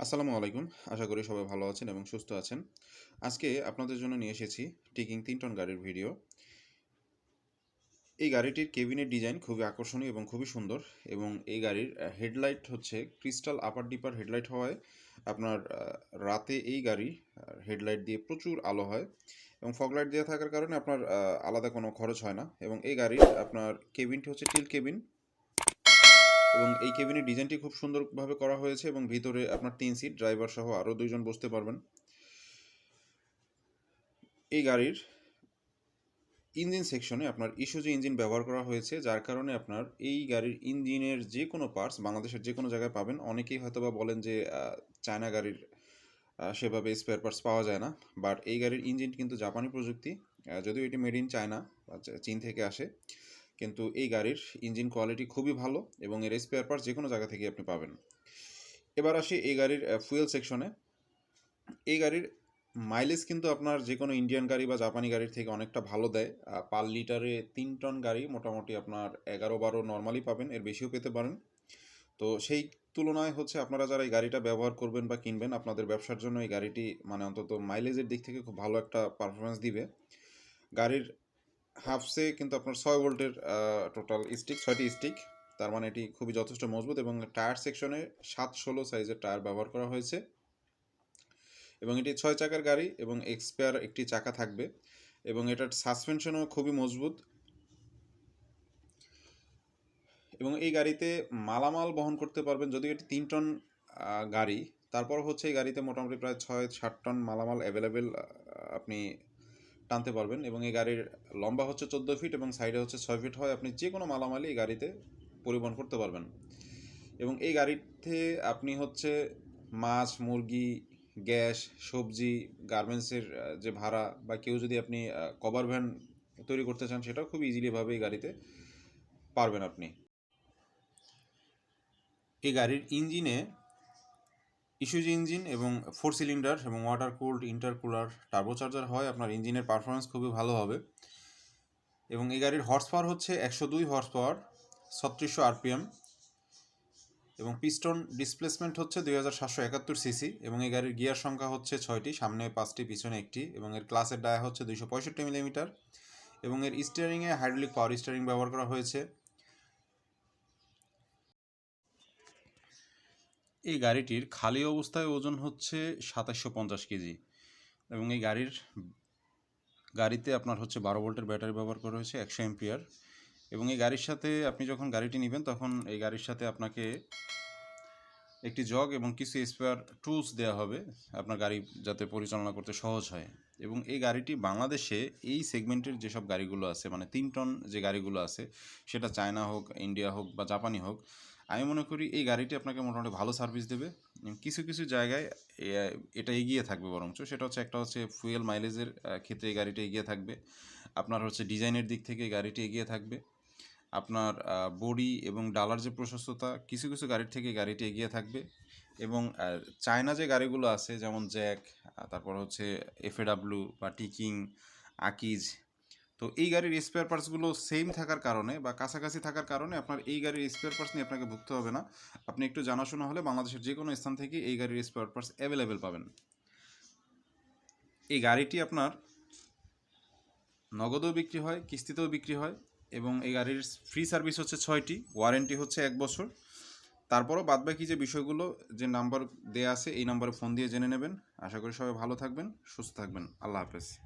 আসসালামু আলাইকুম। আশা করি সবাই ভালো আছেন এবং সুস্থ আছেন। আজকে আপনাদের জন্য নিয়ে এসেছি টিকিং তিন টন গাড়ির ভিডিও। এই গাড়িটির কেবিনের ডিজাইন খুবই আকর্ষণীয় এবং খুবই সুন্দর এবং এই গাড়ির হেডলাইট হচ্ছে ক্রিস্টাল আপার ডিপার হেডলাইট হওয়ায় আপনার রাতে এই গাড়ি হেডলাইট দিয়ে প্রচুর আলো হয় এবং ফগলাইট দেওয়া থাকার কারণে আপনার আলাদা কোনো খরচ হয় না এবং এই গাড়ির আপনার কেবিনটি হচ্ছে টিল কেবিন। এবং এই কেবিনের ডিজাইনটি খুব সুন্দরভাবে করা হয়েছে এবং ভিতরে আপনার তিন সিট ড্রাইভার সহ আরও দুইজন বসতে পারবেন। এই গাড়ির ইঞ্জিন সেকশনে আপনার ইস্যুজি ইঞ্জিন ব্যবহার করা হয়েছে, যার কারণে আপনার এই গাড়ির ইঞ্জিনের যে কোনো পার্টস বাংলাদেশের যে কোনো জায়গায় পাবেন। অনেকেই হয়তো বা বলেন যে চায়না গাড়ির সেভাবে স্পেয়ার পার্টস পাওয়া যায় না। বাট এই গাড়ির ইঞ্জিন কিন্তু জাপানি প্রযুক্তি যদিও এটি মেড ইন চায়না চীন থেকে আসে। কিন্তু এই গাড়ির ইঞ্জিন কোয়ালিটি খুবই ভালো এবং এর স্পেয়ার পার্টস যে কোনো জায়গা থেকে আপনি পাবেন। এবার আসি এই গাড়ির ফুয়েল সেকশনে এই গাড়ির মাইলেজ কিন্তু আপনার যে কোনো ইন্ডিয়ান গাড়ি বা জাপানি গাড়ির থেকে অনেকটা ভালো দেয়। পার লিটারে তিন টন গাড়ি মোটামুটি আপনার এগারো বারো নর্মালি পাবেন, এর বেশিও পেতে পারেন। তো সেই তুলনায় হচ্ছে আপনারা যারা এই গাড়িটা ব্যবহার করবেন বা কিনবেন, আপনাদের ব্যবসার জন্য এই গাড়িটি মানে অন্তত মাইলেজের দিক থেকে খুব ভালো একটা পারফরমেন্স দিবে। গাড়ির হাফসে কিন্তু আপনার ছয় ভোল্টের টোটাল স্টিক ছয়টি স্টিক তার মানে এটি খুবই যথেষ্ট মজবুত এবং টায়ার সেকশনে সাত ষোলো সাইজের টায়ার ব্যবহার করা হয়েছে। এবং এটি ছয় চাকার গাড়ি এবং এক্সপায়ার একটি চাকা থাকবে। এবং এটার সাসপেনশনও খুবই মজবুত। এবং এই গাড়িতে মালামাল বহন করতে পারবেন যদি এটি তিন টন গাড়ি। তারপর হচ্ছে এই গাড়িতে মোটামুটি প্রায় ছয় ষাট টন মালামাল অ্যাভেলেবেল আপনি টানতে পারবেন এবং এই গাড়ির লম্বা হচ্ছে চোদ্দ ফিট এবং সাইডে হচ্ছে ছয় ফিট হয়, আপনি যে কোনো মালামালই এই গাড়িতে পরিবহন করতে পারবেন। এবং এই গাড়িতে আপনি হচ্ছে মাছ, মুরগি, গ্যাস, সবজি গার্মেন্টসের যে ভাড়া বা কেউ যদি আপনি কভার ভ্যান তৈরি করতে চান, সেটাও খুব ইজিলিভাবে এই গাড়িতে পারবেন আপনি। এই গাড়ির ইঞ্জিনে ইস্যুজ ইঞ্জিন এবং ফোর সিলিন্ডার এবং ওয়াটার কুলড ইন্টারকুলার টার্বোচার্জার হয়। আপনার ইঞ্জিনের পারফরমেন্স খুবই ভালো হবে। এবং এই গাড়ির হর্স পাওয়ার হচ্ছে একশো দুই হর্স পাওয়ার ছত্রিশশো আরপিএম এবং পিস্টন ডিসপ্লেসমেন্ট হচ্ছে দুই হাজার সাতশো একাত্তর সিসি এবং এই গাড়ির গিয়ার সংখ্যা হচ্ছে ছয়টি, সামনে পাঁচটি, পিছনে একটি এবং এর ক্লাসের ডায়া হচ্ছে দুইশো পঁয়ষট্টি মিলিমিটার এবং এর স্টিয়ারিংয়ে হাইড্রোলিক পাওয়ার স্টিয়ারিং ব্যবহার করা হয়েছে। এই গাড়িটির খালি অবস্থায় ওজন হচ্ছে সাতাশশো পঞ্চাশ কেজি এবং এই গাড়ির গাড়িতে আপনার হচ্ছে বারো ভোল্টের ব্যাটারি ব্যবহার করা হয়েছে, একশো এমপিয়ার এবং এই গাড়ির সাথে আপনি যখন গাড়িটি নেবেন তখন এই গাড়ির সাথে আপনাকে একটি জগ এবং কিছু স্পেয়ার টুলস দেওয়া হবে। আপনার গাড়ি যাতে পরিচালনা করতে সহজ হয়। এবং এই গাড়িটি বাংলাদেশে এই সেগমেন্টের যেসব গাড়িগুলো আছে মানে তিন টন যে গাড়িগুলো আছে, সেটা চায়না হোক ইন্ডিয়া হোক বা জাপানি হোক, আমি মনে করি এই গাড়িটি আপনাকে মোটামুটি ভালো সার্ভিস দেবে। কিছু কিছু জায়গায় এটা এগিয়ে থাকবে বরঞ্চ, সেটা হচ্ছে একটা হচ্ছে ফুয়েল মাইলেজের ক্ষেত্রে এই গাড়িটা এগিয়ে থাকবে। আপনার হচ্ছে ডিজাইনের দিক থেকে গাড়িটি এগিয়ে থাকবে। আপনার বডি এবং ডালার যে প্রশস্ততা, কিছু কিছু গাড়ির থেকে গাড়িটি এগিয়ে থাকবে। এবং চায়না যে গাড়িগুলো আছে, যেমন জ্যাক তারপর হচ্ছে এফএডাব্লিউ বা টিকিং, আকিজ, তো এই গাড়ির স্পেয়ার পার্টসগুলো সেম থাকার কারণে বা কাছাকাছি থাকার কারণে আপনার এই গাড়ির স্পেয়ার পার্টস নিয়ে আপনাকে ভুগতে হবে না। আপনি একটু জানাশোনা হলে বাংলাদেশের যে কোনো স্থান থেকে এই গাড়ির স্পেয়ার পার্টস অ্যাভেলেবেল পাবেন। এই গাড়িটি আপনার নগদেও বিক্রি হয়, কিস্তিতেও বিক্রি হয় এবং এই গাড়ির ফ্রি সার্ভিস হচ্ছে ছয়টি ওয়ারেন্টি হচ্ছে এক বছর। তারপরও বাদবাকি যে বিষয়গুলো, যে নাম্বার দেয়া আছে, এই নাম্বারে ফোন দিয়ে জেনে নেবেন। আশা করি সবাই ভালো থাকবেন, সুস্থ থাকবেন। আল্লাহ হাফেজ।